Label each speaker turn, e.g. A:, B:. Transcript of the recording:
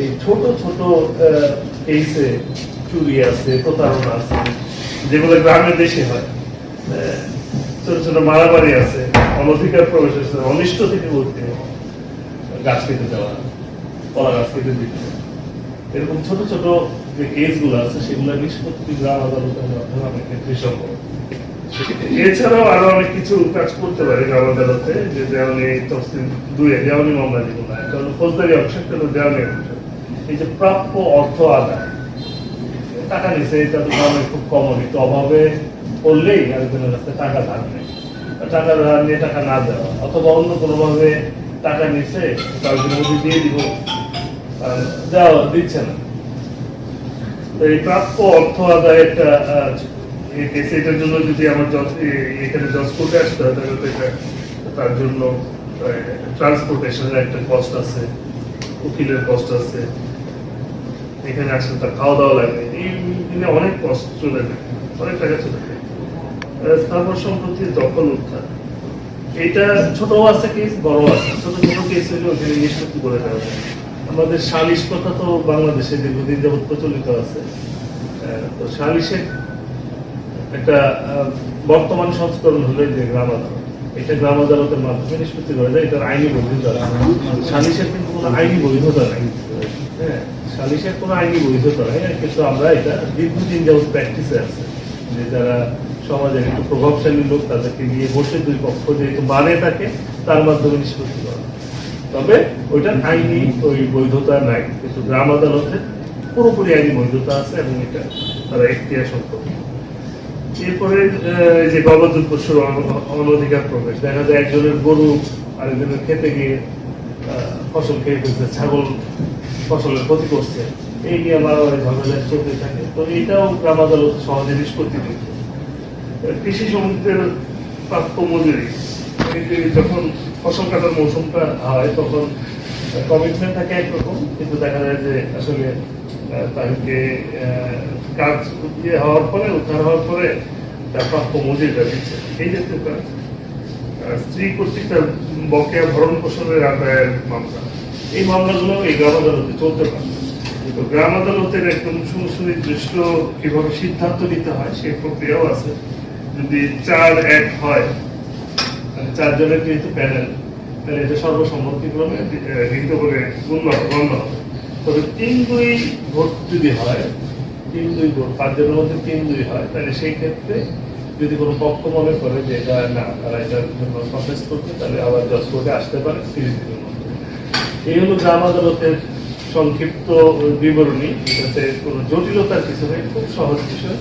A: এই ছোট ছোট কেসে চুরি আছে প্রতারণা আছে, যেগুলো গ্রামে দেশে হয়। ছোট ছোট মারামারি আছে, অনধিকার প্রবেশ আছে, অনিষ্ট থেকে বলতে গাছ কেটে দেওয়া, কলা গাছ কেটে দিতে। এরকম ছোট ছোট যে কেসগুলো আছে, সেগুলো নিষ্পত্তি গ্রাম আদালতের মাধ্যমে অনেক ক্ষেত্রে সম্ভব এছাড়াও আরও অনেক কিছু কাজ করতে পারে গ্রাম আদালতে, যে দেওয়ানি তফসিল দুয়ে দেওয়ানি মামলা যেগুলো, একটা ফৌজদারি অংশ একটা দেওয়ানি অংশ এই যে প্রাপ্য অর্থ আদায় টাকা নিছে, এটা তো গ্রামে খুব কমন একটু অভাবে পড়লেই আরেকজনের কাছে টাকা ধার নেয়। টাকা ধার নিয়ে টাকা না দেওয়া, অথবা অন্য কোনোভাবে টাকা নিছে কাউকে নদী দিয়ে দিব দেওয়া দিচ্ছে না। তো এই প্রাপ্য অর্থ আদায় একটা এটার জন্য যদি আমার জজ এখানে জজ কোর্টে আসতে হয়, তাহলে তো এটা তার জন্য ট্রান্সপোর্টেশনের একটা কস্ট আছে, উকিলের কস্ট আছে। এখানে আসলে তার খাওয়া দাওয়া লাগে এই দিনে অনেক কষ্ট চলে যায় অনেক টাকা চলে যায়। আহ, স্থাবর সম্পত্তির দখল উদ্ধার এটা ছোট আছে কেস বড় আছে। ছোট ছোট কেস হলে ওখানে নিষ্পত্তি করে দেওয়া যায়। আমাদের সালিশ কথা তো বাংলাদেশে দীর্ঘদিন যাবৎ প্রচলিত আছে। তো সালিশের একটা বর্তমান সংস্করণ হলো যে গ্রাম আদালত এটা গ্রাম আদালতের মাধ্যমে নিষ্পত্তি করে দেয় এটার আইনি বৈধতা আছে। সালিশের কিন্তু কোনো আইনি বৈধতা নাই। হ্যাঁ সালিশের কোনো আইনি বৈধতা নাই কিন্তু আমরা এটা দীর্ঘদিন যাবৎ প্র্যাকটিসে আছে যে যারা সমাজের একটু প্রভাবশালী লোক, তাদেরকে নিয়ে বসে দুই পক্ষ যেহেতু মানে থাকে, তার মাধ্যমে নিষ্পত্তি করা তবে ওইটার আইনি ওই বৈধতা নাই, কিন্তু গ্রাম আদালতের পুরোপুরি আইনি বৈধতা আছে এবং এটা তারা এখতিয়ার সম্পর্কে এরপরে যে গবাদি পশুর অন- অনধিকার প্রবেশ, দেখা যায় একজনের গরু আরেকজনের খেতে গিয়ে ফসল খেয়ে ফেলছে, ছাগল ফসলের ক্ষতি করছে। এই নিয়ে মারামারি ঝগড়া চলতে থাকে। তো এইটাও গ্রাম আদালত সহজে নিষ্পত্তি দিচ্ছে কৃষি সমিতির প্রাপ্য মজুরি যখন ফসল কাটার মৌসুমটা হয়, তখন কমিটমেন্ট থাকে একরকম, কিন্তু দেখা যায় যে আসলে তাদেরকে কাজ ইয়ে হওয়ার পরে, উদ্ধার হওয়ার পরে তার প্রাপ্য মজুরিটা দিচ্ছে এই জাতীয় কাজ। স্ত্রী কর্তৃক তার বকেয়া ভরণ পোষণের আদায়ের মামলা। এই মামলাগুলো এই গ্রাম আদালতে চলতে পারে। তো গ্রাম আদালতের একদম সুনির্দিষ্ট কীভাবে সিদ্ধান্ত নিতে হয়, সেই প্রক্রিয়াও আছে। যদি চার এক হয় মানে চারজনের যেহেতু প্যানেল, তাহলে এটা সর্বসম্মতিক্রমে গৃহীত করে গণ্য হবে। তবে তিন দুই ভোট যদি হয় তিন দুই গুণ পাঁচজনের মধ্যে তিন দুই হয়। তাহলে সেই ক্ষেত্রে যদি কোনো পক্ষ মনে করে যে এটা না, তারা এটার জন্য সন্দেশ করবে তাহলে আবার জজ কোর্টে আসতে পারে, তিরিশ দিনের মধ্যে। এই হলো গ্রাম আদালতের সংক্ষিপ্ত বিবরণী। এটাতে কোনো জটিলতার কিছু নেই, খুব সহজ বিষয়।